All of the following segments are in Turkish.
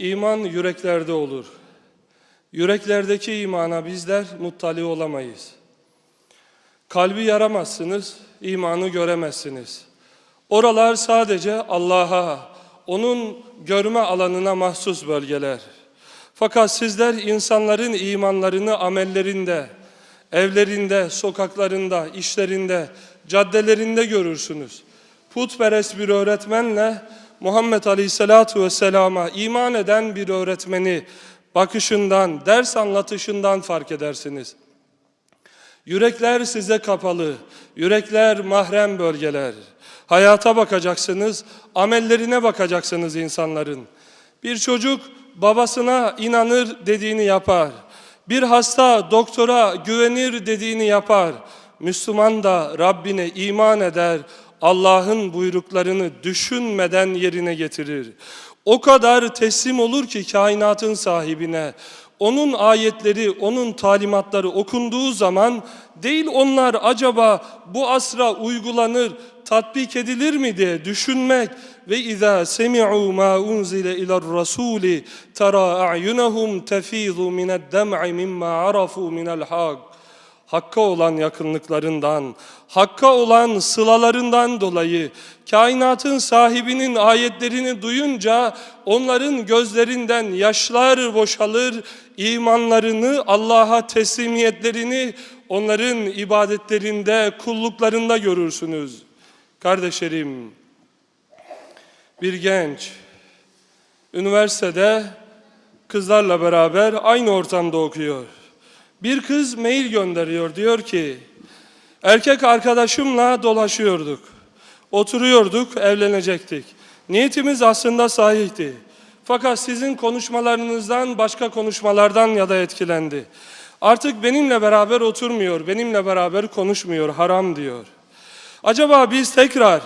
İman yüreklerde olur. Yüreklerdeki imana bizler muttali olamayız. Kalbi yaramazsınız, imanı göremezsiniz. Oralar sadece Allah'a, O'nun görme alanına mahsus bölgeler. Fakat sizler insanların imanlarını amellerinde, evlerinde, sokaklarında, işlerinde, caddelerinde görürsünüz. Putperest bir öğretmenle Muhammed Aleyhisselatu Vesselam'a iman eden bir öğretmeni bakışından, ders anlatışından fark edersiniz. Yürekler size kapalı, yürekler mahrem bölgeler. Hayata bakacaksınız, amellerine bakacaksınız insanların. Bir çocuk babasına inanır dediğini yapar. Bir hasta doktora güvenir dediğini yapar. Müslüman da Rabbine iman eder, Allah'ın buyruklarını düşünmeden yerine getirir. O kadar teslim olur ki kainatın sahibine, onun ayetleri, onun talimatları okunduğu zaman değil onlar acaba bu asra uygulanır, tatbik edilir mi diye düşünmek ve izâ semi'û mâ unzile iler rasûli tera a'yunahum tefîzu mined-dem'i mimma arafû minel hak. Hakka olan yakınlıklarından, Hakka olan sılalarından dolayı kainatın sahibinin ayetlerini duyunca onların gözlerinden yaşlar boşalır, imanlarını, Allah'a teslimiyetlerini onların ibadetlerinde, kulluklarında görürsünüz. Kardeşlerim, bir genç üniversitede kızlarla beraber aynı ortamda okuyor. Bir kız mail gönderiyor diyor ki erkek arkadaşımla dolaşıyorduk. Oturuyorduk, evlenecektik. Niyetimiz aslında sahihti. Fakat sizin konuşmalarınızdan başka konuşmalardan ya da etkilendi. Artık benimle beraber oturmuyor, benimle beraber konuşmuyor, haram diyor. Acaba biz tekrar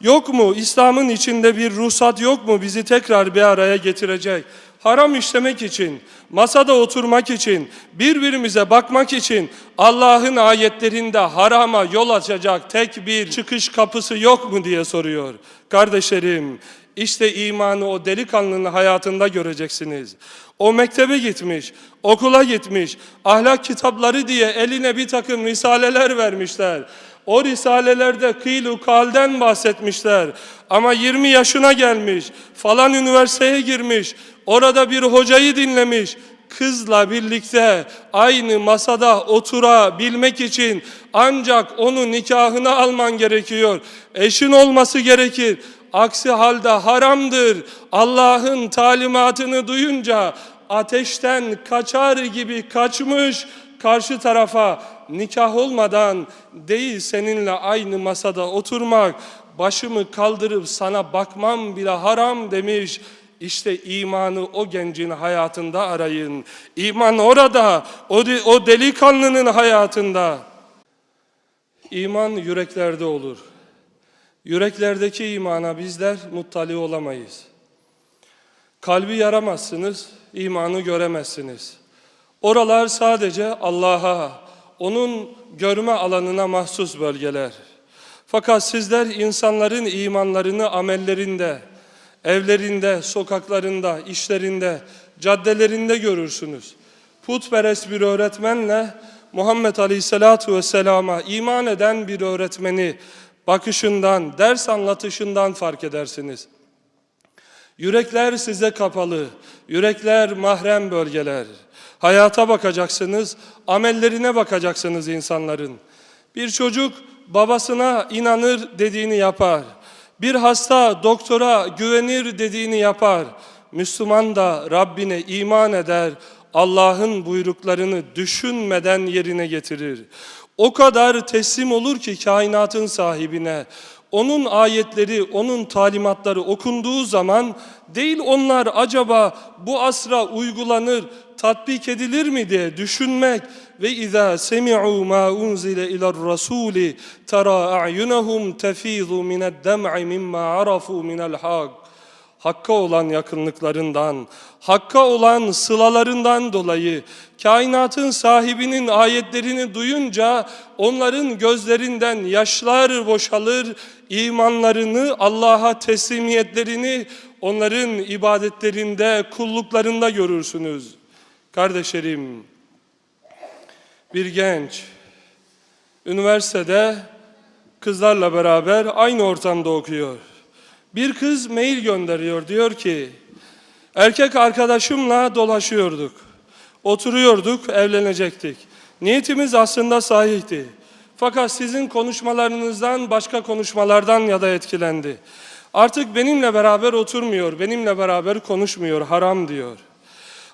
yok mu İslam'ın içinde bir ruhsat yok mu bizi tekrar bir araya getirecek? Haram işlemek için, masada oturmak için, birbirimize bakmak için Allah'ın ayetlerinde harama yol açacak tek bir çıkış kapısı yok mu diye soruyor. Kardeşlerim, işte imanı o delikanlının hayatında göreceksiniz. O mektebe gitmiş, okula gitmiş, ahlak kitapları diye eline bir takım risaleler vermişler. O risalelerde kıylu kalden bahsetmişler. Ama 20 yaşına gelmiş, falan üniversiteye girmiş, orada bir hocayı dinlemiş, kızla birlikte aynı masada oturabilmek için ancak onun nikahını alman gerekiyor. Eşin olması gerekir. Aksi halde haramdır. Allah'ın talimatını duyunca ateşten kaçar gibi kaçmış karşı tarafa nikah olmadan değil seninle aynı masada oturmak, başımı kaldırıp sana bakmam bile haram demiş. İşte imanı o gencin hayatında arayın. İman orada, o, de, o delikanlının hayatında. İman yüreklerde olur. Yüreklerdeki imana bizler muttali olamayız. Kalbi yaramazsınız, imanı göremezsiniz. Oralar sadece Allah'a, O'nun görme alanına mahsus bölgeler. Fakat sizler insanların imanlarını amellerinde, evlerinde, sokaklarında, işlerinde, caddelerinde görürsünüz. Putperest bir öğretmenle Muhammed Aleyhisselatu Vesselam'a iman eden bir öğretmeni bakışından, ders anlatışından fark edersiniz. Yürekler size kapalı, yürekler mahrem bölgeler. Hayata bakacaksınız, amellerine bakacaksınız insanların. Bir çocuk babasına inanır dediğini yapar. Bir hasta doktora güvenir dediğini yapar. Müslüman da Rabbine iman eder, Allah'ın buyruklarını düşünmeden yerine getirir. O kadar teslim olur ki kainatın sahibine, onun ayetleri, onun talimatları okunduğu zaman değil onlar acaba bu asra uygulanır, tatbik edilir mi diye düşünmek ve izâ semi'û mâ unzile iler rasûli tera a'yunahum tefîzu mined-dem'i mimma arafû minel hak. Hakka olan yakınlıklarından, Hakka olan sılalarından dolayı kainatın sahibinin ayetlerini duyunca onların gözlerinden yaşlar boşalır, imanlarını, Allah'a teslimiyetlerini onların ibadetlerinde, kulluklarında görürsünüz. Kardeşlerim, bir genç üniversitede kızlarla beraber aynı ortamda okuyor. Bir kız mail gönderiyor diyor ki erkek arkadaşımla dolaşıyorduk. Oturuyorduk, evlenecektik. Niyetimiz aslında sahihti. Fakat sizin konuşmalarınızdan başka konuşmalardan ya da etkilendi. Artık benimle beraber oturmuyor, benimle beraber konuşmuyor, haram diyor.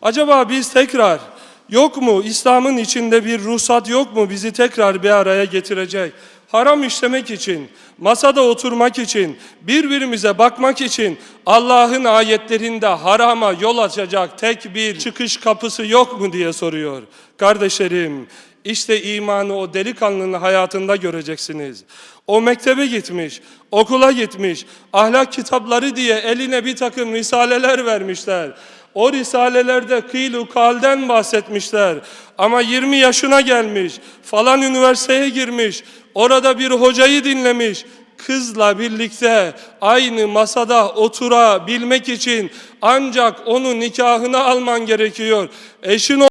Acaba biz tekrar yok mu İslam'ın içinde bir ruhsat yok mu bizi tekrar bir araya getirecek? Haram işlemek için, masada oturmak için, birbirimize bakmak için Allah'ın ayetlerinde harama yol açacak tek bir çıkış kapısı yok mu diye soruyor. Kardeşlerim, işte imanı o delikanlının hayatında göreceksiniz. O mektebe gitmiş, okula gitmiş, ahlak kitapları diye eline bir takım risaleler vermişler. O risalelerde kıylu kalden bahsetmişler. Ama 20 yaşına gelmiş, falan üniversiteye girmiş, orada bir hocayı dinlemiş. Kızla birlikte aynı masada oturabilmek için ancak onun nikahını alman gerekiyor. Eşin